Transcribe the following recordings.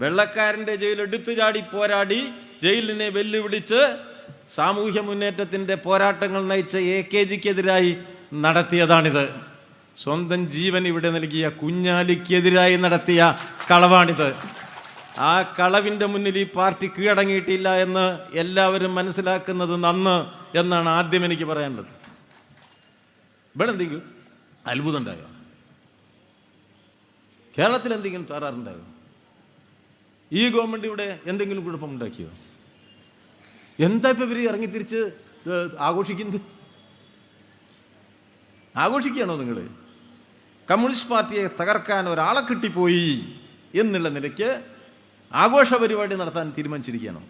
വെള്ളക്കാരന്റെ jail എടുത്തു ചാടി പോരാടി ജയിലിനെ വെല്ലുവിളിച്ച് സാമൂഹ്യ മുന്നേറ്റത്തിന്റെ പോരാട്ടങ്ങൾ നയിച്ച എ കെ ജിക്കെതിരായി നടത്തിയതാണിത്. സ്വന്തം ജീവൻ ഇവിടെ നൽകിയ കുഞ്ഞാലിക്കെതിരായി നടത്തിയ കളവാണിത്. ആ കളവിന്റെ മുന്നിൽ ഈ പാർട്ടി കീഴടങ്ങിയിട്ടില്ല എന്ന് എല്ലാവരും മനസ്സിലാക്കുന്നത് നന്ന് എന്നാണ് ആദ്യം എനിക്ക് പറയാനുള്ളത്. ഇവിടെ എന്തെങ്കിലും അത്ഭുതം ഉണ്ടായോ? കേരളത്തിൽ എന്തെങ്കിലും തകരാറുണ്ടായോ? ഈ ഗവൺമെന്റ് ഇവിടെ എന്തെങ്കിലും കുഴപ്പമുണ്ടാക്കിയോ എന്താ ഇപ്പൊ ഇവർ ഇറങ്ങി തിരിച്ച് ഏഹ്, ആഘോഷിക്കുന്നത്? ആഘോഷിക്കുകയാണോ നിങ്ങൾ കമ്മ്യൂണിസ്റ്റ് പാർട്ടിയെ തകർക്കാൻ ഒരാളെ കിട്ടിപ്പോയി എന്നുള്ള നിലയ്ക്ക് ആഘോഷ പരിപാടി നടത്താൻ തീരുമാനിച്ചിരിക്കുകയാണോ?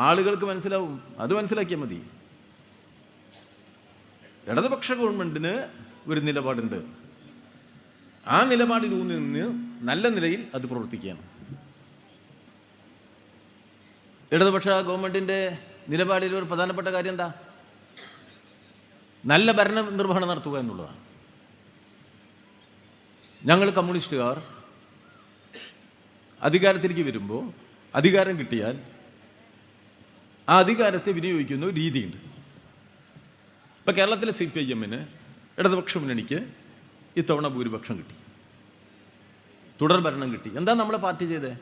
ആളുകൾക്ക് മനസ്സിലാവും അത് മനസ്സിലാക്കിയാൽ മതി. ഇടതുപക്ഷ ഗവൺമെന്റിന് ഒരു നിലപാടുണ്ട്. ആ നിലപാടിൽ നിന്ന് നല്ല നിലയിൽ അത് പ്രവർത്തിക്കുകയാണ്. ഇടതുപക്ഷ ഗവൺമെന്റിന്റെ നിലപാടിൽ ഒരു പ്രധാനപ്പെട്ട കാര്യം എന്താ? നല്ല ഭരണ നിർവഹണം നടത്തുക എന്നുള്ളതാണ്. ഞങ്ങൾ കമ്മ്യൂണിസ്റ്റുകാർ. അധികാരത്തിലേക്ക് വരുമ്പോൾ അധികാരം കിട്ടിയാൽ ആ അധികാരത്തെ വിനിയോഗിക്കുന്ന ഒരു രീതിയുണ്ട്. ഇപ്പൊ കേരളത്തിലെ സി പി ഐ എമ്മിന് ഇടതുപക്ഷ മുന്നണിക്ക് ഇത്തവണ ഭൂരിപക്ഷം കിട്ടി. തുടർ ഭരണം കിട്ടി. എന്താ നമ്മളെ പാർട്ടി ചെയ്തേ?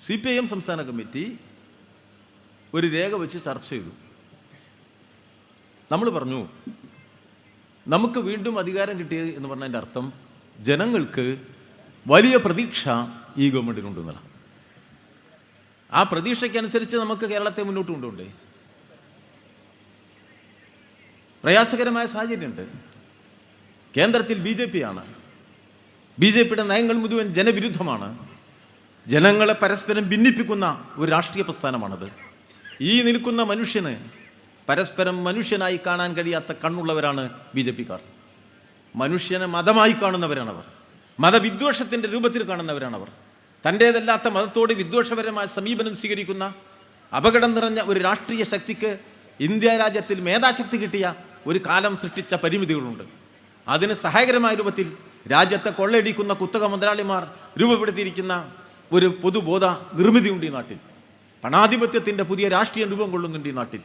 സി പി ഐ എം സംസ്ഥാന കമ്മിറ്റി ഒരു രേഖ വെച്ച് ചർച്ച ചെയ്തു. നമ്മൾ പറഞ്ഞു നമുക്ക് വീണ്ടും അധികാരം കിട്ടിയത് എന്ന് പറഞ്ഞതിന്റെ അർത്ഥം ജനങ്ങൾക്ക് വലിയ പ്രതീക്ഷ ഈ ഗവൺമെന്റിനുണ്ടെന്നതാണ് ആ പ്രതീക്ഷയ്ക്കനുസരിച്ച് നമുക്ക് കേരളത്തെ മുന്നോട്ട് കൊണ്ടുപോണ്ടേ പ്രയാസകരമായ സാഹചര്യമുണ്ട്. കേന്ദ്രത്തിൽ ബി ജെ പിയാണ്. ബി ജെ പിയുടെ നയങ്ങൾ മുഴുവൻ ജനവിരുദ്ധമാണ്. ജനങ്ങളെ പരസ്പരം ഭിന്നിപ്പിക്കുന്ന ഒരു രാഷ്ട്രീയ പ്രസ്ഥാനമാണത്. ഈ നിൽക്കുന്ന മനുഷ്യന് പരസ്പരം മനുഷ്യനായി കാണാൻ കഴിയാത്ത കണ്ണുള്ളവരാണ് ബി ജെ പിക്കാർ. മനുഷ്യനെ മതമായി കാണുന്നവരാണവർ. മതവിദ്വേഷത്തിന്റെ രൂപത്തിൽ കാണുന്നവരാണവർ. തന്റേതല്ലാത്ത മതത്തോട് വിദ്വേഷപരമായ സമീപനം സ്വീകരിക്കുന്ന അപകടം നിറഞ്ഞ ഒരു രാഷ്ട്രീയ ശക്തിക്ക് ഇന്ത്യ രാജ്യത്തിൽ മേധാശക്തി കിട്ടിയ ഒരു കാലം സൃഷ്ടിച്ച പരിമിതികളുണ്ട്. അതിന് സഹായകരമായ രൂപത്തിൽ രാജ്യത്തെ കൊള്ളയടിക്കുന്ന കുത്തക മുതലാളിമാർ രൂപപ്പെടുത്തിയിരിക്കുന്ന ഒരു പൊതുബോധ നിർമ്മിതിയുണ്ട് ഈ നാട്ടിൽ. പണാധിപത്യത്തിന്റെ പുതിയ രാഷ്ട്രീയം രൂപം കൊള്ളുന്നുണ്ട് ഈ നാട്ടിൽ.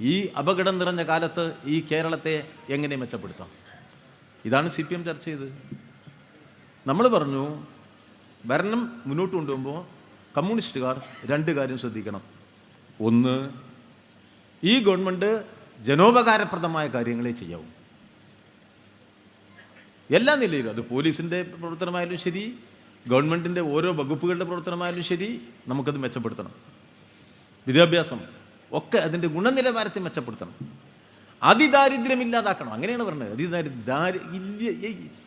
ഈ അപകടം നിറഞ്ഞ കാലത്ത് ഈ കേരളത്തെ എങ്ങനെ മെച്ചപ്പെടുത്താം? ഇതാണ് സി പി എം ചർച്ച ചെയ്തത്. നമ്മൾ പറഞ്ഞു ഭരണം മുന്നോട്ട് കൊണ്ടുപോകുമ്പോൾ കമ്മ്യൂണിസ്റ്റുകാർ രണ്ട് കാര്യം ശ്രദ്ധിക്കണം. ഒന്ന് ഈ ഗവൺമെന്റ് ജനോപകാരപ്രദമായ കാര്യങ്ങളെ ചെയ്യാവൂ. എല്ലാ നിലയിലും. അത് പോലീസിന്റെ പ്രവർത്തനമായാലും ശരി ഗവൺമെന്റിന്റെ ഓരോ വകുപ്പുകളുടെ പ്രവർത്തനമായാലും ശരി നമുക്കത് മെച്ചപ്പെടുത്തണം. വിദ്യാഭ്യാസം ഒക്കെ അതിന്റെ ഗുണനിലവാരത്തെ മെച്ചപ്പെടുത്തണം. അതിദാരിദ്ര്യം ഇല്ലാതാക്കണം. അങ്ങനെയാണ് പറഞ്ഞത്. അതിദാരി ദാരി ഇല്ല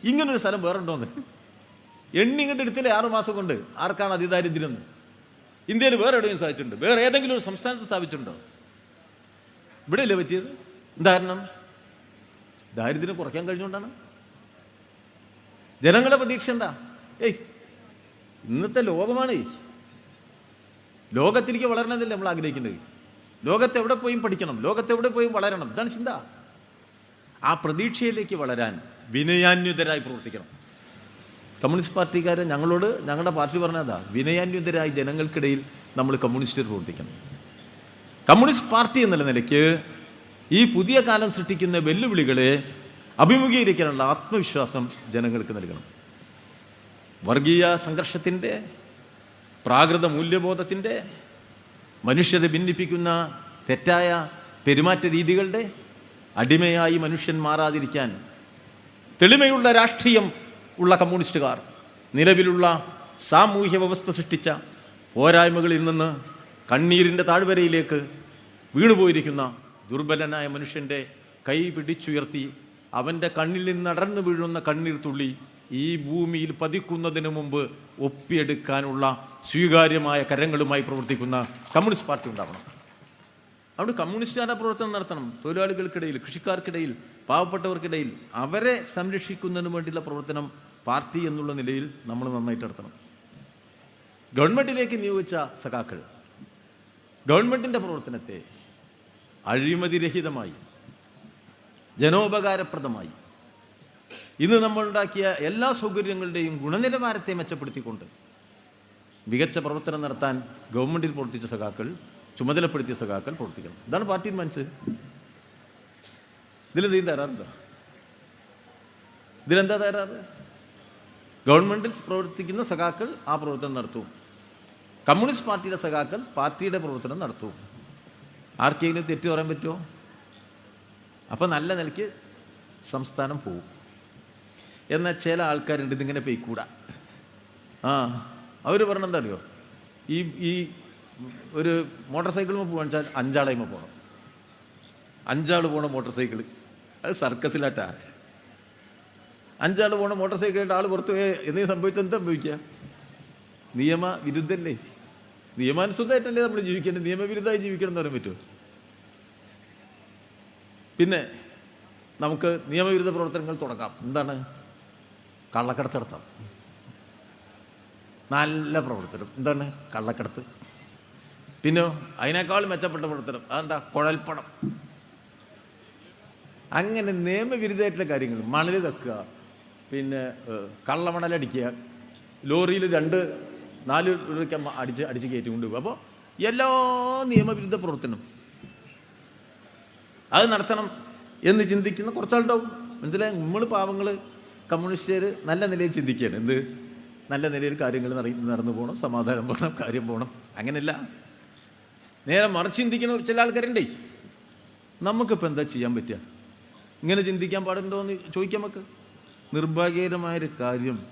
ഇങ്ങനൊരു സ്ഥലം വേറെ ഉണ്ടോന്ന് എണ്ണി ഇങ്ങോട്ട് എടുത്തില്ലേ ആറു മാസം കൊണ്ട്? ആർക്കാണ് അതിദാരിദ്ര്യം? ഇന്ത്യയിൽ വേറെ എവിടെയും സാധിച്ചിട്ടുണ്ട്. വേറെ ഏതെങ്കിലും ഒരു സംസ്ഥാനത്ത് സ്ഥാപിച്ചിട്ടുണ്ടോ ഇവിടെയല്ലേ പറ്റിയത്? എന്താരണം ദാരിദ്ര്യം കുറയ്ക്കാൻ കഴിഞ്ഞുകൊണ്ടാണ്. ജനങ്ങളുടെ പ്രതീക്ഷ എന്താ? ഏയ് ഇന്നത്തെ ലോകമാണ്. ലോകത്തിലേക്ക് വളരണമെന്നല്ലേ നമ്മൾ ആഗ്രഹിക്കുന്നത്? ലോകത്ത് എവിടെ പോയും പഠിക്കണം ലോകത്ത് എവിടെ പോയും വളരണം ഇതാണ് ചിന്ത. ആ പ്രതീക്ഷയിലേക്ക് വളരാൻ വിനയാന്യുതരായി പ്രവർത്തിക്കണം. കമ്മ്യൂണിസ്റ്റ് പാർട്ടിക്കാരെ ഞങ്ങളോട് ഞങ്ങളുടെ പാർട്ടി പറഞ്ഞതാ വിനയാന്യുതരായി ജനങ്ങൾക്കിടയിൽ നമ്മൾ കമ്മ്യൂണിസ്റ്റ് പ്രവർത്തിക്കണം. കമ്മ്യൂണിസ്റ്റ് പാർട്ടി എന്നുള്ള നിലയ്ക്ക് ഈ പുതിയ കാലം സൃഷ്ടിക്കുന്ന വെല്ലുവിളികളെ അഭിമുഖീകരിക്കാനുള്ള ആത്മവിശ്വാസം ജനങ്ങൾക്ക് നൽകണം. വർഗീയ സംഘർഷത്തിന്റെ പ്രാകൃത മൂല്യബോധത്തിന്റെ മനുഷ്യരെ ഭിന്നിപ്പിക്കുന്ന തെറ്റായ പെരുമാറ്റ രീതികളുടെ അടിമയായി മനുഷ്യൻ മാറാതിരിക്കാൻ തെളിമയുള്ള രാഷ്ട്രീയം ഉള്ള കമ്മ്യൂണിസ്റ്റുകാർ നിലവിലുള്ള സാമൂഹ്യ വ്യവസ്ഥ സൃഷ്ടിച്ച പോരായ്മകളിൽ നിന്ന് കണ്ണീരിന്റെ താഴ്വരയിലേക്ക് വീണുപോയിരിക്കുന്ന ദുർബലനായ മനുഷ്യന്റെ കൈ പിടിച്ചുയർത്തി അവന്റെ കണ്ണിൽ നിന്ന് നടന്നു വീഴുന്ന കണ്ണീർ തുള്ളി ഈ ഭൂമിയിൽ പതിക്കുന്നതിന് മുമ്പ് ഒപ്പിയെടുക്കാനുള്ള സ്വീകാര്യമായ കരങ്ങളുമായി പ്രവർത്തിക്കുന്ന കമ്മ്യൂണിസ്റ്റ് പാർട്ടി ഉണ്ടാവണം. അവിടെ കമ്മ്യൂണിസ്റ്റുകാരുടെ പ്രവർത്തനം നടത്തണം. തൊഴിലാളികൾക്കിടയിൽ കൃഷിക്കാർക്കിടയിൽ പാവപ്പെട്ടവർക്കിടയിൽ അവരെ സംരക്ഷിക്കുന്നതിന് വേണ്ടിയുള്ള പ്രവർത്തനം പാർട്ടി എന്നുള്ള നിലയിൽ നമ്മൾ നന്നായിട്ട് നടത്തണം. ഗവൺമെന്റിലേക്ക് നിയോഗിച്ച സഖാക്കൾ ഗവൺമെന്റിന്റെ പ്രവർത്തനത്തെ അഴിമതിരഹിതമായി ജനോപകാരപ്രദമായി. ഇന്ന് നമ്മൾ ഉണ്ടാക്കിയ എല്ലാ സൗകര്യങ്ങളുടെയും ഗുണനിലവാരത്തെ മെച്ചപ്പെടുത്തിക്കൊണ്ട് മികച്ച പ്രവർത്തനം നടത്താൻ ഗവൺമെന്റിൽ പ്രവർത്തിച്ച സഖാക്കൾ ചുമതലപ്പെടുത്തിയ സഖാക്കൾ പ്രവർത്തിക്കണം. ഇതാണ് പാർട്ടിയിൽ മനസ്സ് ഇതിലെന്തെങ്കിലും തരാറുണ്ടോ ഇതിലെന്താ തരാറ് ഗവൺമെന്റിൽ പ്രവർത്തിക്കുന്ന സഖാക്കൾ ആ പ്രവർത്തനം നടത്തും. കമ്മ്യൂണിസ്റ്റ് പാർട്ടിയുടെ സഖാക്കൾ പാർട്ടിയുടെ പ്രവർത്തനം നടത്തും. ആർക്കെങ്കിലും തെറ്റ് പറയാൻ പറ്റുമോ? അപ്പം നല്ല നിലയ്ക്ക് സംസ്ഥാനം പോവും. എന്നാൽ ചില ആൾക്കാരുണ്ട് ഇതിങ്ങനെ പെയ്ക്കൂടാ. ആ അവർ പറഞ്ഞെന്താ അറിയോ? ഈ ഈ ഒരു മോട്ടോർ സൈക്കിളിൽ പോകാൻ അഞ്ചാളേമ പോകണം അഞ്ചാൾ പോണ മോട്ടോർ സൈക്കിൾ അത് സർക്കസിലാട്ടാ. അഞ്ചാൾ പോണ മോട്ടോർ സൈക്കിളിട്ട് ആൾ പുറത്ത് പോയി എന്തെങ്കിലും സംഭവിച്ചാൽ എന്താ സംഭവിക്കുക നിയമ വിരുദ്ധല്ലേ നിയമാനുസൃതമായിട്ടല്ലേ നമ്മൾ ജീവിക്കേണ്ടത്? നിയമവിരുദ്ധമായി ജീവിക്കണം എന്ന് പറയാൻ പറ്റുമോ? പിന്നെ നമുക്ക് നിയമവിരുദ്ധ പ്രവർത്തനങ്ങൾ തുടങ്ങാം. എന്താണ്? കള്ളക്കടത്ത് നടത്താം. നല്ല പ്രവർത്തനം. എന്താണ്? കള്ളക്കടത്ത്. പിന്നെ അതിനേക്കാൾ മെച്ചപ്പെട്ട പ്രവർത്തനം. അതെന്താ? കുഴൽപ്പണം. അങ്ങനെ നിയമവിരുദ്ധമായിട്ടുള്ള കാര്യങ്ങൾ. മണൽ കക്കുക പിന്നെ കള്ളമണലടിക്കുക ലോറിയിൽ രണ്ട് നാല് അടിച്ച് അടിച്ച് കയറ്റി കൊണ്ടുപോകും അപ്പോൾ എല്ലാ നിയമവിരുദ്ധ പ്രവർത്തനം അത് നടത്തണം എന്ന് ചിന്തിക്കുന്ന കുറച്ചാളുണ്ടാവും. മനസ്സിലായി? നമ്മൾ പാവങ്ങൾ കമ്മ്യൂണിസ്റ്റുകാർ നല്ല നിലയിൽ ചിന്തിക്കുകയാണ്. എന്ത്? നല്ല നിലയിൽ കാര്യങ്ങൾ നടന്നു പോകണം സമാധാനം പോകണം കാര്യം പോകണം. അങ്ങനെയല്ല. നേരെ മറിച്ച് ചിന്തിക്കുന്ന ചില ആൾക്കാരുണ്ടേ. നമുക്കിപ്പോൾ എന്താ ചെയ്യാൻ പറ്റുക? ഇങ്ങനെ ചിന്തിക്കാൻ പാടുണ്ടോ എന്ന് ചോദിക്കാം നമുക്ക്. നിർഭാഗ്യകരമായൊരു കാര്യം.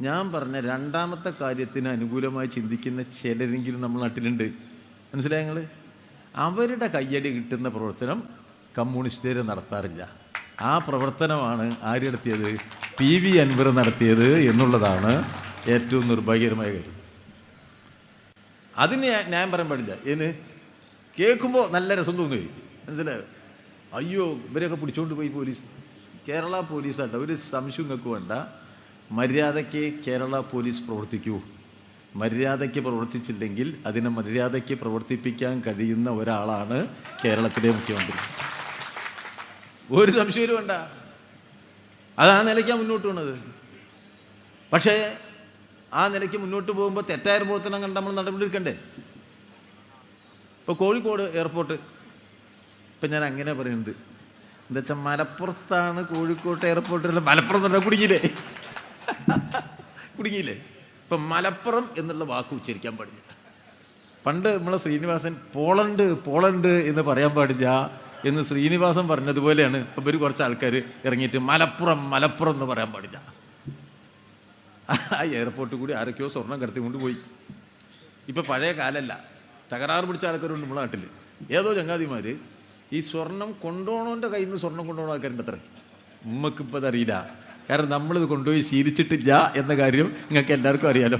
ഞാൻ പറഞ്ഞ രണ്ടാമത്തെ കാര്യത്തിന് അനുകൂലമായി ചിന്തിക്കുന്ന ചിലരെങ്കിലും നമ്മൾ നാട്ടിലുണ്ട്. മനസ്സിലായ നിങ്ങൾ അവരുടെ കയ്യടി കിട്ടുന്ന പ്രവർത്തനം കമ്മ്യൂണിസ്റ്റുകാർ നടത്താറില്ല. ആ പ്രവർത്തനമാണ് ആര് നടത്തിയത് പി വി അൻവർ നടത്തിയത് എന്നുള്ളതാണ് ഏറ്റവും നിർഭാഗ്യകരമായ കാര്യം. അതിന് ഞാൻ- പറയാൻ പാടില്ല. ഇതിന് കേൾക്കുമ്പോൾ നല്ല രസം തോന്നുകയും മനസ്സിലായോ? അയ്യോ ഇവരെയൊക്കെ പിടിച്ചോണ്ട് പോയി പോലീസ്. കേരള പോലീസാട്ടോ ഒരു സംശയം നിങ്ങൾക്ക് വേണ്ട. മര്യാദയ്ക്ക് കേരള പോലീസ് പ്രവർത്തിക്കൂ. മര്യാദയ്ക്ക് പ്രവർത്തിച്ചില്ലെങ്കിൽ അതിനെ മര്യാദയ്ക്ക് പ്രവർത്തിപ്പിക്കാൻ കഴിയുന്ന ഒരാളാണ് കേരളത്തിലെ മുഖ്യമന്ത്രി. ഒരു സംശയവും വേണ്ട അത് നിലയ്ക്കാണ് മുന്നോട്ട് പോണത്. പക്ഷേ ആ നിലയ്ക്ക് മുന്നോട്ട് പോകുമ്പോൾ തെറ്റായ പ്രവർത്തനം കണ്ട് നമ്മൾ നടപടിയെടുക്കണ്ടേ? ഇപ്പോൾ കോഴിക്കോട് എയർപോർട്ട് ഇപ്പം ഞാൻ അങ്ങനെ പറയുന്നത്. എന്താ വെച്ചാൽ മലപ്പുറത്താണ് കോഴിക്കോട്ട് എയർപോർട്ടിൽ മലപ്പുറം തന്നെ കുടുങ്ങിയില്ലേ? കുടുങ്ങിയില്ലേ? ഇപ്പം മലപ്പുറം എന്നുള്ള വാക്ക് ഉച്ചരിക്കാൻ പാടില്ല. പണ്ട് നമ്മളെ ശ്രീനിവാസൻ പോളണ്ട് പോളണ്ട് എന്ന് പറയാൻ പാടില്ല. എന്ന് ശ്രീനിവാസൻ പറഞ്ഞതുപോലെയാണ് ഒരു കുറച്ച് ആൾക്കാർ ഇറങ്ങിയിട്ട് മലപ്പുറം മലപ്പുറം എന്ന് പറയാൻ പാടില്ല. ആ എയർപോർട്ടിൽ കൂടി ആരൊക്കെയോ സ്വർണം കടത്തി പോയി. ഇപ്പൊ പഴയ കാലല്ല. തകരാറ് പിടിച്ച ആൾക്കാരുണ്ട് നമ്മളെ നാട്ടിൽ ഏതോ ചങ്ങാതിമാര് ഈ സ്വർണം കൊണ്ടുപോകണോന്റെ കയ്യിൽ നിന്ന് സ്വർണം കൊണ്ടുപോകണ ആൾക്കാരുണ്ട് അത്ര ഉമ്മക്കിപ്പോൾ അതറിയില്ല കാരണം നമ്മളിത് കൊണ്ടുപോയി ശീലിച്ചിട്ടില്ല എന്ന കാര്യം നിങ്ങൾക്ക് എല്ലാവർക്കും അറിയാലോ.